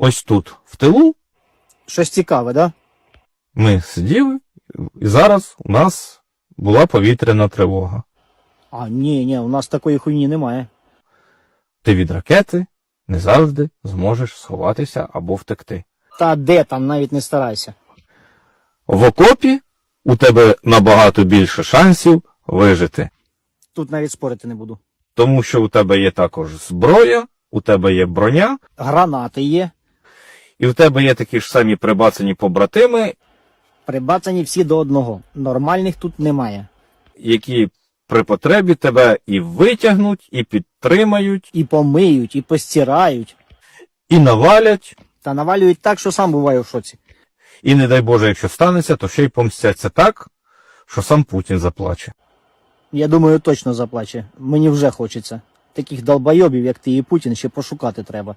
ось тут, в тилу, Щось цікаве, да? ми сиділи, і зараз у нас була повітряна тривога. А, ні, ні, у нас такої хуйні немає. Ти від ракети не завжди зможеш сховатися або втекти. Та де там, навіть не старайся. В окопі у тебе набагато більше шансів вижити, Тут навіть спорити не буду. тому що у тебе є також зброя, у тебе є броня, Гранати є, і в тебе є такі ж самі прибацані побратими, прибацані всі до одного. Нормальних тут немає. які при потребі тебе і витягнуть, і підтримають, І помиють, і постирають, і навалять. та навалюють так, що сам буваю в шоці. І не дай Боже, якщо станеться, то ще й помстяться так, що сам Путін заплаче. Я думаю, точно заплаче. Мені вже хочеться. Таких долбойобів, як ти і Путін, ще пошукати треба.